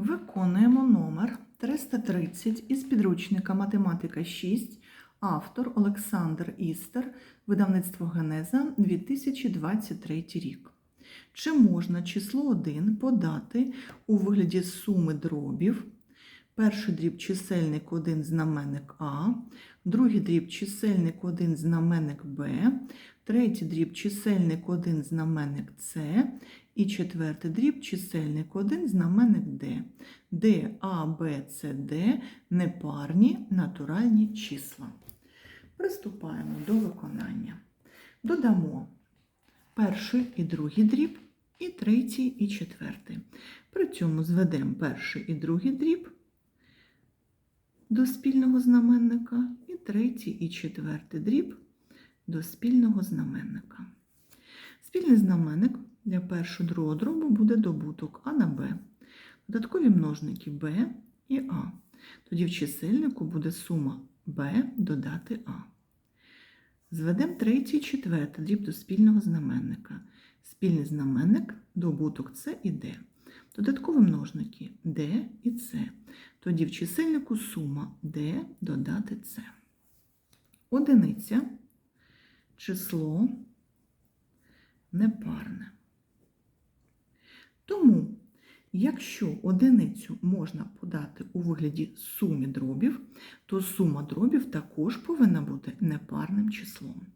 Виконуємо номер 330 із підручника Математика 6, автор Олександр Істер, видавництво Генеза 2023 рік. Чи можна число 1 подати у вигляді суми дробів? Перший дріб чисельник 1 знаменник А, другий дріб чисельник 1 знаменник Б, третій дріб чисельник 1 знаменник С і четвертий дріб чисельник 1 знаменник Д, де А, Б, С, Д непарні натуральні числа. Приступаємо до виконання. Додамо перший і другий дріб, і третій і четвертий. При цьому зведемо перший і другий дріб до спільного знаменника і третій і четвертий дріб до спільного знаменника. Спільний знаменник для першого другого дробу буде добуток А на Б. Додаткові множники Б і А. Тоді в чисельнику буде сума Б додати А. Зведемо третій і четвертий дріб до спільного знаменника. Спільний знаменник добуток С і Д. Додаткові множники D і С. Тоді в чисельнику сума D додати С. Одиниця число непарне. Тому, якщо одиницю можна подати у вигляді суми дробів, то сума дробів також повинна бути непарним числом.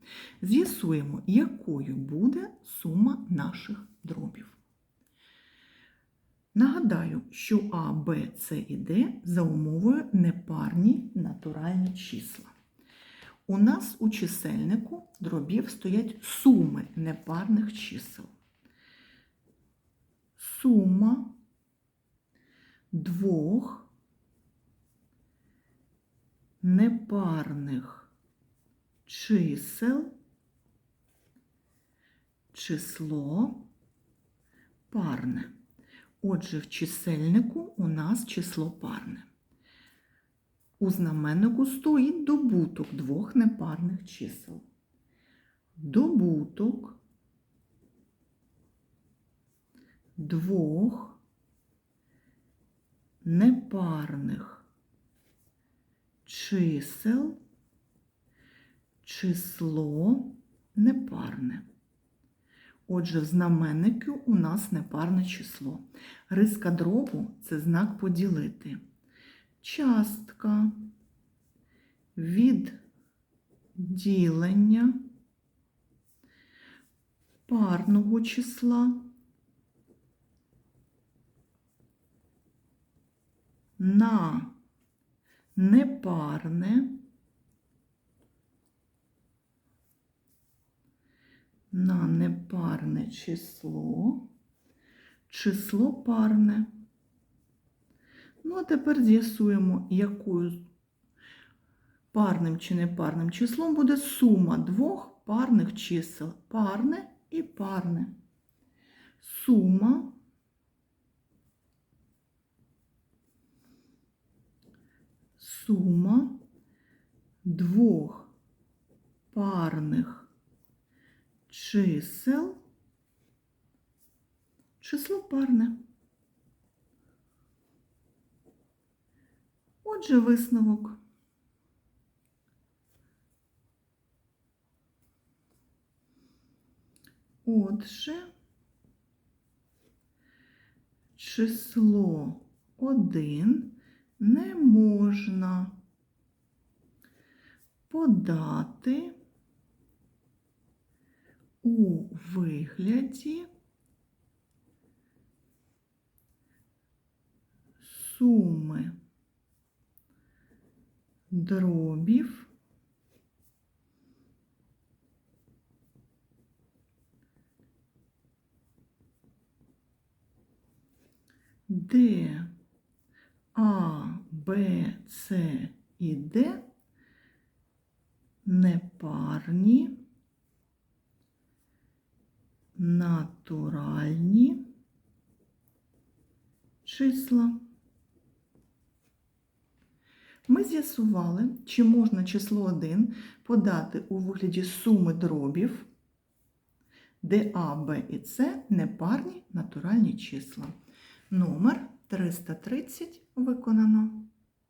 З'ясуємо, якою буде сума наших дробів. Нагадаю, що А, Б, С і Д за умовою непарні натуральні числа. У нас у чисельнику дробів стоять суми непарних чисел. Сума двох непарних чисел число парне. Отже, в чисельнику у нас число парне. У знаменнику стоїть добуток двох непарних чисел. Добуток двох непарних чисел число непарне. Отже, в знаменнику у нас непарне число. Риска дробу це знак поділити. Частка від ділення парного числа на непарне на непарне число, число парне. Ну, а тепер з'ясуємо, якою парним чи непарним числом буде сума двох парних чисел. Парне і парне. Сума сума двох парних чисел число парне. Отже, висновок. Отже, число 1 не можна подати у вигляді суми дробів де А, Б, С і Д непарні натуральні числа. Ми з'ясували, чи можна число 1 подати у вигляді суми дробів, де А, Б і С непарні натуральні числа. Номер 330 виконано.